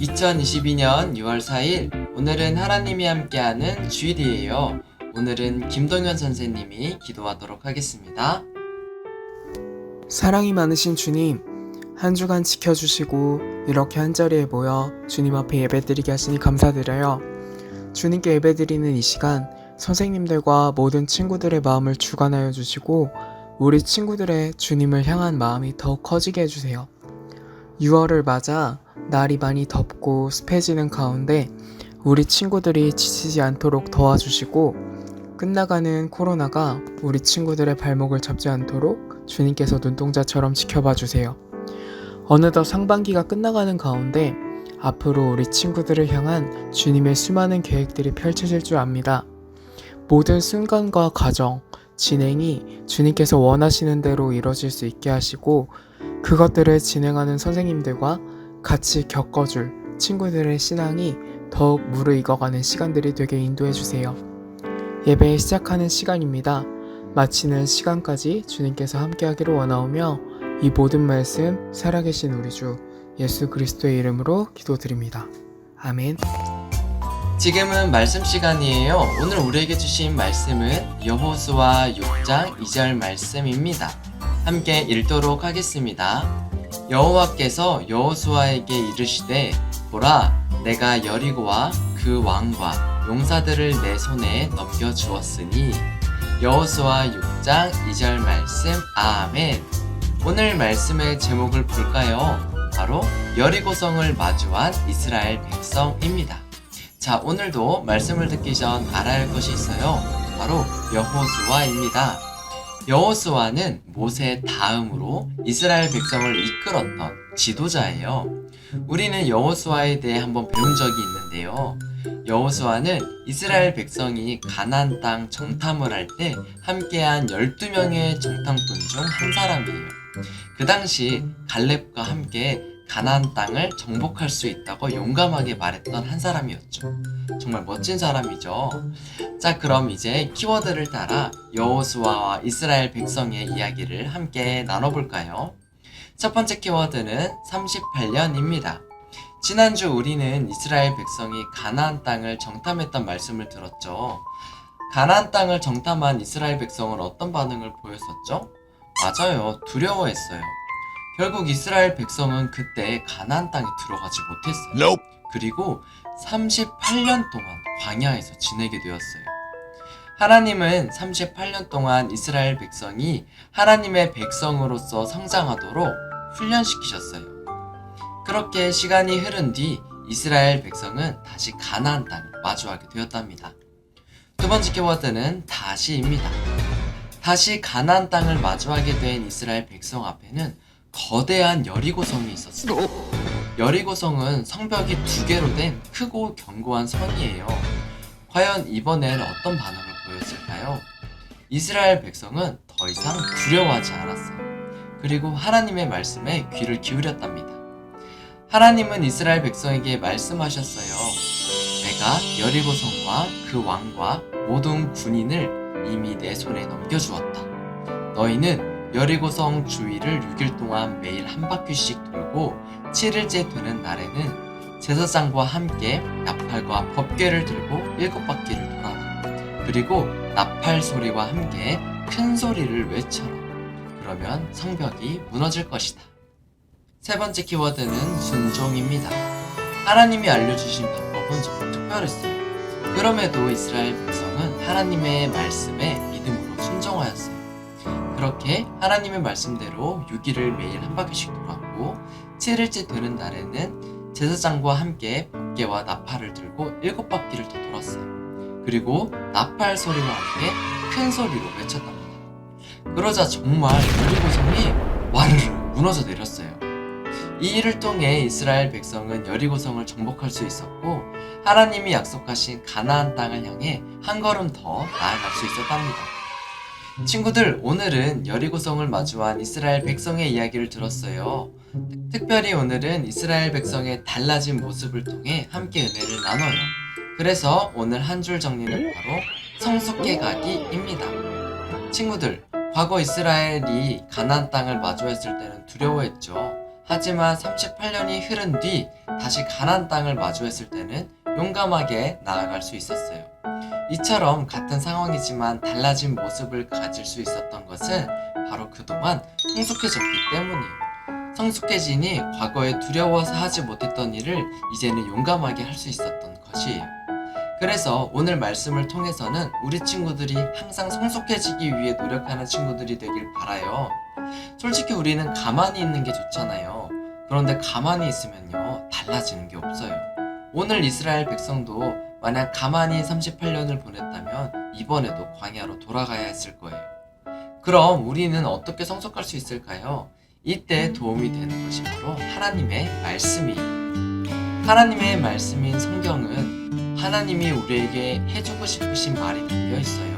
2022년 6월 4일 오늘은 하나님이 함께하는 주일이에요. 오늘은 김동현 선생님이 기도하도록 하겠습니다. 사랑이 많으신 주님, 한 주간 지켜주시고 이렇게 한 자리에 모여 주님 앞에 예배드리게 하시니 감사드려요. 주님께 예배드리는 이 시간, 선생님들과 모든 친구들의 마음을 주관하여 주시고 우리 친구들의 주님을 향한 마음이 더욱 커지게 해주세요. 6월을 맞아 날이 많이 덥고 습해지는 가운데 우리 친구들이 지치지 않도록 도와주시고 끝나가는 코로나가 우리 친구들의 발목을 잡지 않도록 주님께서 눈동자처럼 지켜봐 주세요. 어느덧 상반기가 끝나가는 가운데 앞으로 우리 친구들을 향한 주님의 수많은 계획들이 펼쳐질 줄 압니다. 모든 순간과 과정, 진행이 주님께서 원하시는 대로 이루어질 수 있게 하시고 그것들을 진행하는 선생님들과 같이 겪어줄 친구들의 신앙이 더욱 무르익어가는 시간들이 되게 인도해 주세요. 예배 시작하는 시간입니다. 마치는 시간까지 주님께서 함께하기를 원하오며 이 모든 말씀 살아계신 우리 주 예수 그리스도의 이름으로 기도드립니다. 아멘. 지금은 말씀 시간이에요. 오늘 우리에게 주신 말씀은 여호수아 6장 2절 말씀입니다. 함께 읽도록 하겠습니다. 여호와께서 여호수아에게 이르시되 보라 내가 여리고와 그 왕과 용사들을 내 손에 넘겨 주었으니 여호수아 6장 2절 말씀 아멘. 오늘 말씀의 제목을 볼까요? 바로 여리고성을 마주한 이스라엘 백성입니다. 자, 오늘도 말씀을 듣기 전 알아야 할 것이 있어요. 바로 여호수아입니다. 여호수아는 모세 다음으로 이스라엘 백성을 이끌었던 지도자예요. 우리는 여호수아에 대해 한번 배운 적이 있는데요. 여호수아는 이스라엘 백성이 가나안 땅 정탐을 할 때 함께한 12명의 정탐꾼 중 한 사람이에요. 그 당시 갈렙과 함께 가나안 땅을 정복할 수 있다고 용감하게 말했던 한 사람이었죠. 정말 멋진 사람이죠. 자, 그럼 이제 키워드를 따라 여호수아와 이스라엘 백성의 이야기를 함께 나눠볼까요? 첫 번째 키워드는 38년입니다. 지난주 우리는 이스라엘 백성이 가나안 땅을 정탐했던 말씀을 들었죠. 가나안 땅을 정탐한 이스라엘 백성은 어떤 반응을 보였었죠? 맞아요. 두려워했어요. 결국 이스라엘 백성은 그때 가나안 땅에 들어가지 못했어요. Nope. 그리고 38년 동안 광야에서 지내게 되었어요. 하나님은 38년 동안 이스라엘 백성이 하나님의 백성으로서 성장하도록 훈련시키셨어요. 그렇게 시간이 흐른 뒤 이스라엘 백성은 다시 가나안 땅을 마주하게 되었답니다. 두 번째 키워드는 다시입니다. 다시 가나안 땅을 마주하게 된 이스라엘 백성 앞에는 거대한 여리고성이 있었어요. 여리고성은 성벽이 두 개로 된 크고 견고한 성이에요. 과연 이번엔 어떤 반응을 보였을까요? 이스라엘 백성은 더 이상 두려워하지 않았어요. 그리고 하나님의 말씀에 귀를 기울였답니다. 하나님은 이스라엘 백성에게 말씀하셨어요. 내가 여리고성과 그 왕과 모든 군인을 이미 내 손에 넘겨주었다. 너희는 여리고성 주위를 6일 동안 매일 한 바퀴씩 돌고 7일째 되는 날에는 제사장과 함께 나팔과 법궤를 들고 일곱 바퀴를 돌아라. 그리고 나팔 소리와 함께 큰 소리를 외쳐라. 그러면 성벽이 무너질 것이다. 세 번째 키워드는 순종입니다. 하나님이 알려주신 방법은 정말 특별했어요. 그럼에도 이스라엘 백성은 하나님의 말씀에 믿음으로 순종하였어요. 그렇게 하나님의 말씀대로 6일을 매일 한 바퀴씩 돌았고 7일째 되는 날에는 제사장과 함께 법궤와 나팔을 들고 일곱 바퀴를 더 돌았어요. 그리고 나팔 소리와 함께 큰 소리로 외쳤답니다. 그러자 정말 여리고성이 와르르 무너져 내렸어요. 이 일을 통해 이스라엘 백성은 여리고성을 정복할 수 있었고 하나님이 약속하신 가나안 땅을 향해 한 걸음 더 나아갈 수 있었답니다. 친구들, 오늘은 여리고성을 마주한 이스라엘 백성의 이야기를 들었어요. 특별히 오늘은 이스라엘 백성의 달라진 모습을 통해 함께 은혜를 나눠요. 그래서 오늘 한 줄 정리는 바로 성숙해 가기입니다. 친구들, 과거 이스라엘이 가나안 땅을 마주했을 때는 두려워했죠. 하지만 38년이 흐른 뒤 다시 가난 땅을 마주했을 때는 용감하게 나아갈 수 있었어요. 이처럼 같은 상황이지만 달라진 모습을 가질 수 있었던 것은 바로 그동안 성숙해졌기 때문이에요. 성숙해지니 과거에 두려워서 하지 못했던 일을 이제는 용감하게 할 수 있었던 것이에요. 그래서 오늘 말씀을 통해서는 우리 친구들이 항상 성숙해지기 위해 노력하는 친구들이 되길 바라요. 솔직히 우리는 가만히 있는 게 좋잖아요. 그런데 가만히 있으면요, 달라지는 게 없어요. 오늘 이스라엘 백성도 만약 가만히 38년을 보냈다면 이번에도 광야로 돌아가야 했을 거예요. 그럼 우리는 어떻게 성숙할 수 있을까요? 이때 도움이 되는 것이 바로 하나님의 말씀이에요. 하나님의 말씀인 성경은 하나님이 우리에게 해주고 싶으신 말이 담겨 있어요.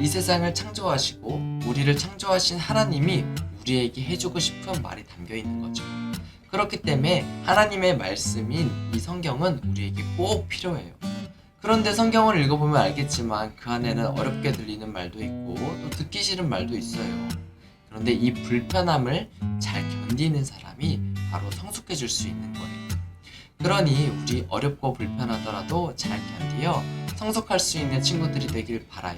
이 세상을 창조하시고 우리를 창조하신 하나님이 우리에게 해주고 싶은 말이 담겨 있는 거죠. 그렇기 때문에 하나님의 말씀인 이 성경은 우리에게 꼭 필요해요. 그런데 성경을 읽어보면 알겠지만 그 안에는 어렵게 들리는 말도 있고 또 듣기 싫은 말도 있어요. 그런데 이 불편함을 잘 견디는 사람이 바로 성숙해질 수 있는 거예요. 그러니 우리 어렵고 불편하더라도 잘 견디어 성숙할 수 있는 친구들이 되길 바라요.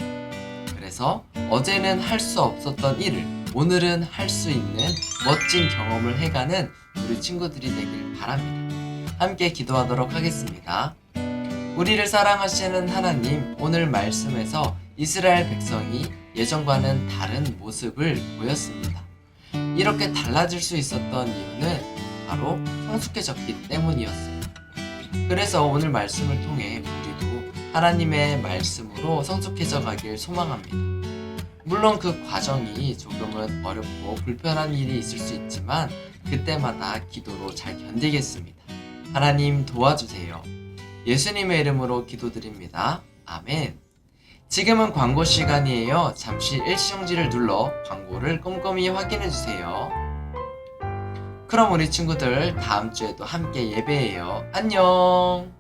그래서 어제는 할 수 없었던 일을 오늘은 할 수 있는 멋진 경험을 해가는 우리 친구들이 되길 바랍니다. 함께 기도하도록 하겠습니다. 우리를 사랑하시는 하나님, 오늘 말씀에서 이스라엘 백성이 예전과는 다른 모습을 보였습니다. 이렇게 달라질 수 있었던 이유는 바로 성숙해졌기 때문이었어요. 그래서 오늘 말씀을 통해 우리도 하나님의 말씀으로 성숙해져 가길 소망합니다. 물론 그 과정이 조금은 어렵고 불편한 일이 있을 수 있지만 그때마다 기도로 잘 견디겠습니다. 하나님 도와주세요. 예수님의 이름으로 기도드립니다. 아멘. 지금은 광고 시간이에요. 잠시 일시정지를 눌러 광고를 꼼꼼히 확인해 주세요. 그럼 우리 친구들 다음 주에도 함께 예배해요. 안녕.